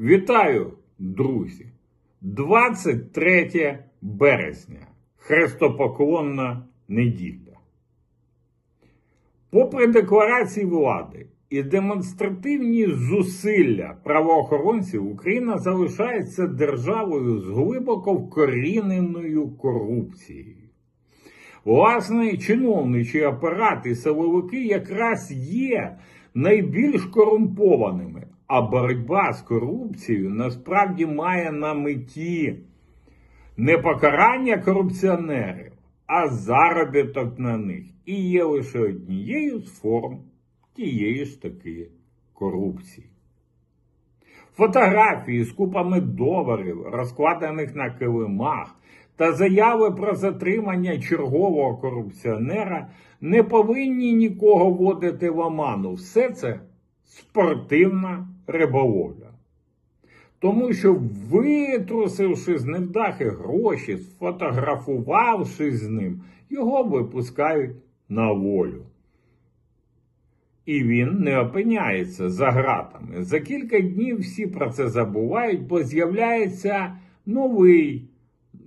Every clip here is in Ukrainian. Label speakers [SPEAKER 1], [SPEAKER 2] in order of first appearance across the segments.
[SPEAKER 1] Вітаю, друзі! 23 березня. Хрестопоклонна неділя. Попри декларації влади і демонстративні зусилля правоохоронців, Україна залишається державою з глибоко вкоріненою корупцією. Власне, чиновничий апарат і силовики якраз є найбільш корумпованими, а боротьба з корупцією насправді має на меті не покарання корупціонерів, а заробіток на них і є лише однією з форм тієї ж таки корупції. Фотографії з купами доларів, розкладених на килимах, та заяви про затримання чергового корупціонера не повинні нікого вводити в оману. Все це спортивна риболовля. Тому що, витрусивши з невдахи гроші, сфотографувавши з ним, його випускають на волю. І він не опиняється за ґратами. За кілька днів всі про це забувають, бо з'являється новий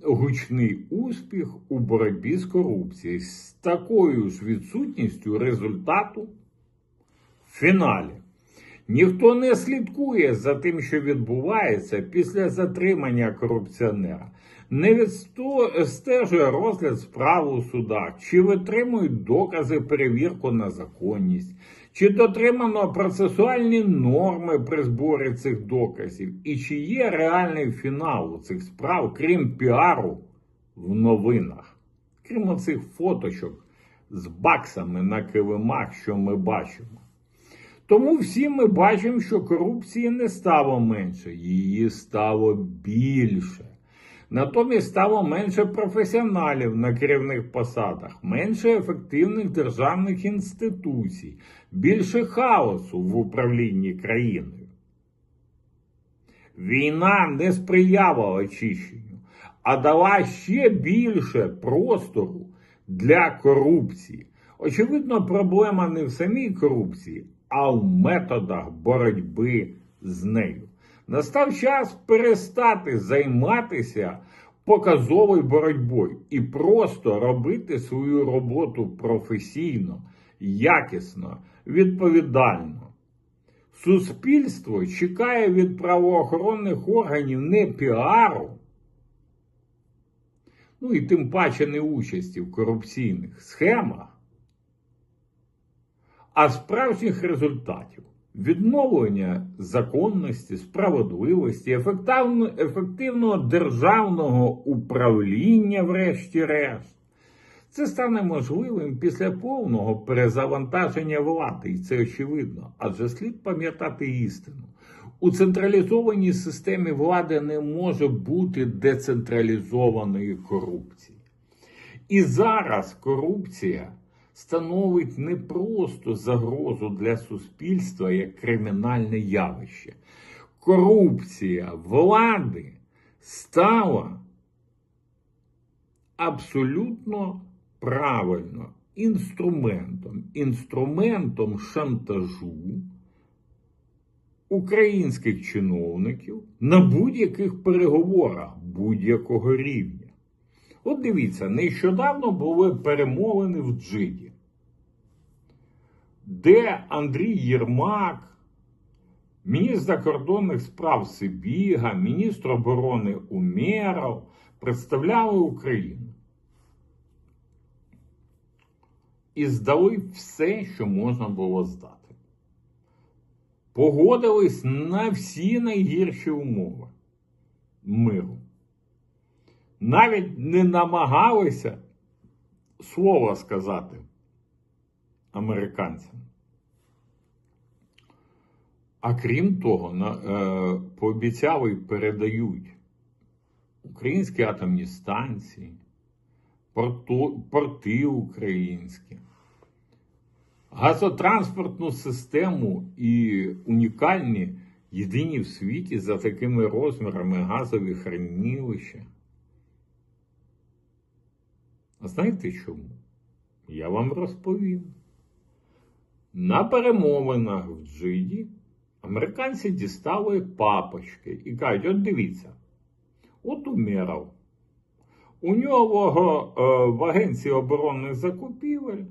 [SPEAKER 1] гучний успіх у боротьбі з корупцією з такою ж відсутністю результату в фіналі. Ніхто не слідкує за тим, що відбувається після затримання корупціонера, не відстежує розгляд справ у судах, чи витримують докази перевірку на законність, чи дотримано процесуальні норми при зборі цих доказів, і чи є реальний фінал у цих справ, крім піару в новинах, крім оцих фоточок з баксами на килимах, що ми бачимо. Тому всі ми бачимо, що корупції не стало менше, її стало більше. Натомість стало менше професіоналів на керівних посадах, менше ефективних державних інституцій, більше хаосу в управлінні країною. Війна не сприяла очищенню, а дала ще більше простору для корупції. Очевидно, проблема не в самій корупції, а в методах боротьби з нею. Настав час перестати займатися показовою боротьбою і просто робити свою роботу професійно, якісно, відповідально. Суспільство чекає від правоохоронних органів не піару, ну і тим паче не участі в корупційних схемах, а справжніх результатів відновлення законності, справедливості, ефективно, ефективного державного управління, врешті-решт. Це стане можливим після повного перезавантаження влади, і це очевидно, адже слід пам'ятати істину. У централізованій системі влади не може бути децентралізованої корупції. І зараз корупція становить не просто загрозу для суспільства як кримінальне явище. Корупція влади стала абсолютно правильно інструментом, інструментом шантажу українських чиновників на будь-яких переговорах будь-якого рівня. От дивіться, нещодавно були перемовини в Джиді, де Андрій Єрмак, міністр закордонних справ Сибіга, міністр оборони Умєров представляли Україну. І здали все, що можна було здати. Погодились на всі найгірші умови миру навіть не намагалися слова сказати американцям. А крім того, на, е, пообіцяли і передають українські атомні станції, порту, порти українські, газотранспортну систему і унікальні єдині в світі за такими розмірами газові хранилища. Знаєте чому? Я вам розповім. На перемовинах в Джиді Американці дістали папочки і кажуть: от дивіться, от Умєров. У нього е, в Агенції оборонних закупівель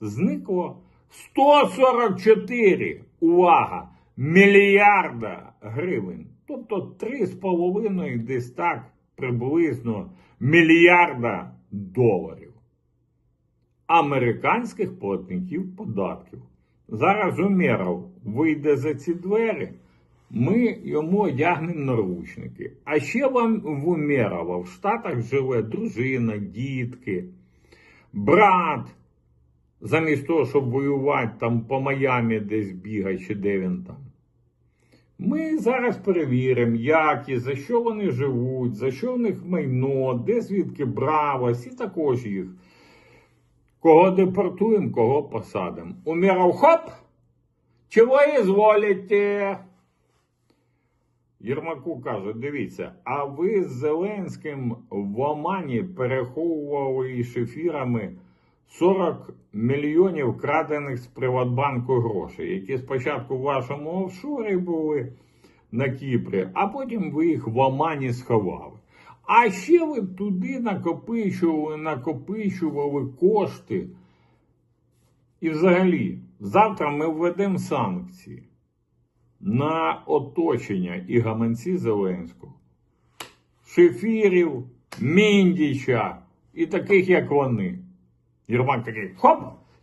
[SPEAKER 1] зникло 144, увага, мільярда гривень. Тобто 3,5 десь так приблизно мільярда доларів американських платників податків. Зараз Умєров вийде за ці двері, ми йому одягнемо наручники. А ще вам в Умєрова в Штатах живе дружина, дітки, брат. Замість того, щоб воювати там по Майамі десь бігає, чи де він там. Ми зараз перевіримо, як і за що вони живуть, за що в них майно, де звідки бравость, і також їх. Кого депортуємо, кого посадимо. Умірав хоп! Чого ізволите? Єрмаку каже: дивіться, а ви з Зеленським в Омані переховували шефірами 40 мільйонів крадених з Приватбанку грошей, які спочатку в вашому офшорі були на Кіпрі, а потім ви їх в Омані сховали. А ще ви туди накопичували, накопичували кошти. І взагалі, завтра ми введемо санкції на оточення і гаманці Зеленського, Шефірів, Міндіча і таких, як вони. Єрмак такий, хоп,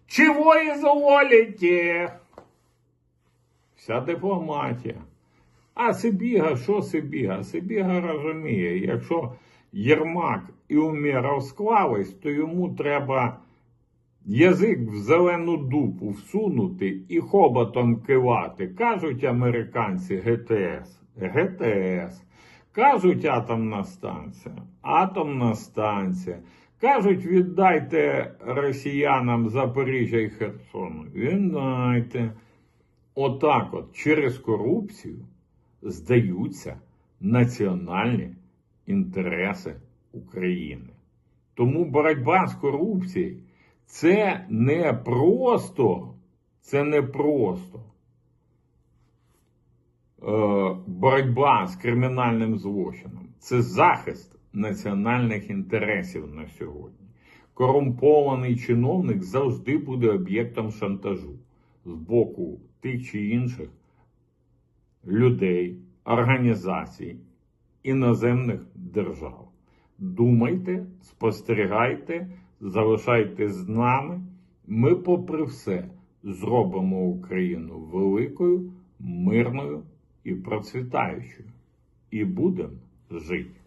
[SPEAKER 1] чого изволите? Вся дипломатія. А Сибіга, що Сибіга? Сибіга розуміє, якщо Єрмак і Умєров склались, то йому треба язик в зелену дупу всунути і хоботом кивати. Кажуть американці ГТС, ГТС. Кажуть атомна станція, атомна станція. Кажуть, віддайте росіянам Запоріжжя і Херсону. Віддайте. Отак от через корупцію здаються національні інтереси України. Тому боротьба з корупцією це не просто, це не просто е, боротьба з кримінальним злочином, це захист національних інтересів на сьогодні. Корумпований чиновник завжди буде об'єктом шантажу з боку тих чи інших людей, організацій, іноземних держав. Думайте, спостерігайте, залишайтесь з нами. Ми, попри все, зробимо Україну великою, мирною і процвітаючою. І будемо жити.